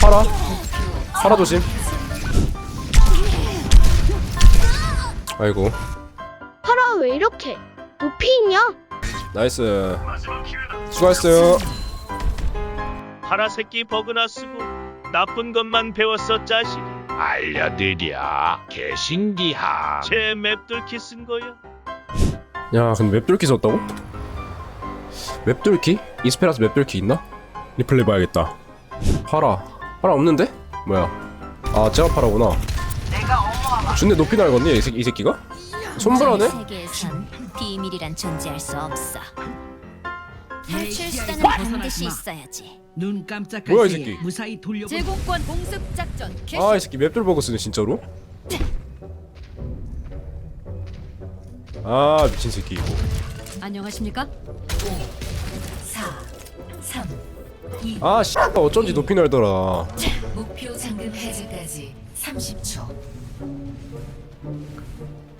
파라 파라 조심 아이고 파라 왜 이렇게 높이 있냐? 나이스 수고했어요 파라 새끼 버그나 쓰고 나쁜 것만 배웠어 짜식. 알려드려 개신기하 제 맵들키 쓴 거야. 야 근데 맵뚫기 썼다고? 맵 뚫기? 이스페라스 맵 뚫기 있나? 리플레이 봐야겠다 파라 파라 없는데? 뭐야 아 제가 파라구나 준내 높이 날궜니 이, 새끼, 이 새끼가? 세계에선 비밀이란 존재할 수 없어. 탈출 수단은 반드시 있어야지. 눈 깜짝할 뭐야, 이 새끼? 무사히 돌려 제공권 공습 작전 개시. 아 이 새끼 맵뚫 버그 쓰네 진짜로? 아 미친 새끼 이거 안녕하십니까? 아 씨, 어쩐지 높이 날더라 목표 잠금 해제까지 30초.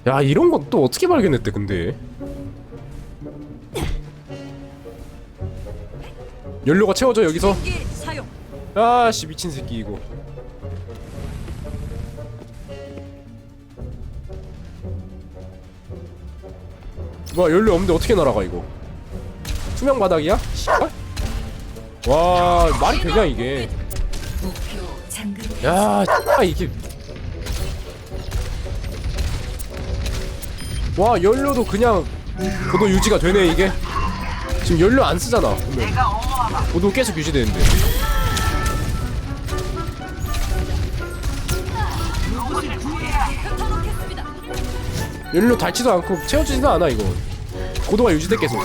야 이런 건 또 어떻게 발견했대 근데 연료가 채워져 여기서 사용 아씨 미친 새끼 이거 와 연료 없는데 어떻게 날아가 이거 투명 바닥이야? 씨발. 와 말이 되냐 이게? 야 X발 이게. 와 연료도 그냥 고도 유지가 되네 이게. 지금 연료 안 쓰잖아 보면 고도 계속 유지되는데. 연료 닳지도 않고 채워지지도 않아 이거 고도가 유지돼 계속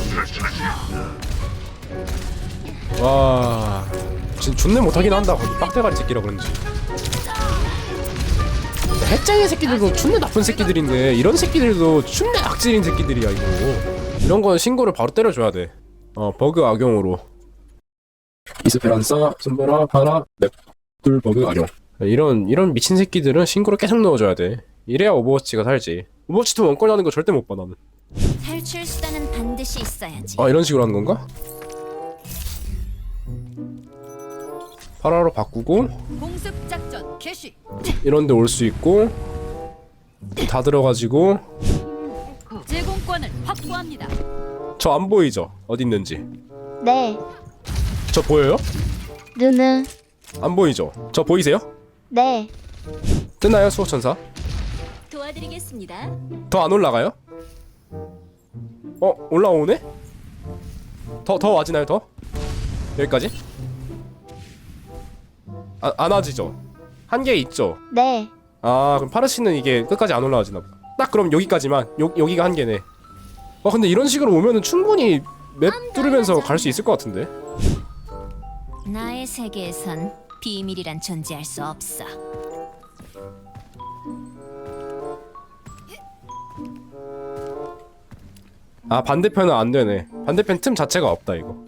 와 진짜 존내 못하긴 한다. 거기 빡대가리 새끼라 그런지. 해짱의 새끼들도 존내 나쁜 새끼들인데 이런 새끼들도 존내 악질인 새끼들이야 이거. 이런 건 신고를 바로 때려줘야 돼어 버그 악용으로. 이스페란사, 손보라, 파라, 맵돌 버그 악용. 이런 이런 미친 새끼들은 신고를 계속 넣어줘야 돼. 이래야 오버워치가 살지. 오버워치 2 원권 하는 거 절대 못봐 나는 탈출 수단은 반드시 있어야지. 아 이런 식으로 하는 건가? 파라로 바꾸고 공습 작전 개시. 이런데 올 수 있고 다 들어가지고 제공권을 확보합니다. 저 안 보이죠? 어디 있는지 네. 저 보여요? 누는 안 보이죠? 저 보이세요? 네. 뜨나요 수호천사? 도와드리겠습니다. 더 안 올라가요? 어 올라오네? 더 더 와지나요 더? 여기까지? 아, 안 와지죠? 한 개 있죠? 네. 아 그럼 파르시는 이게 끝까지 안 올라가지나 보다 딱 그럼 여기까지만 요, 여기가 한 개네 어 근데 이런 식으로 오면은 충분히 맵 뚫으면서 갈 수 있을 것 같은데 나의 세계에선 비밀이란 존재할 수 없어. 아 반대편은 안 되네. 반대편 틈 자체가 없다 이거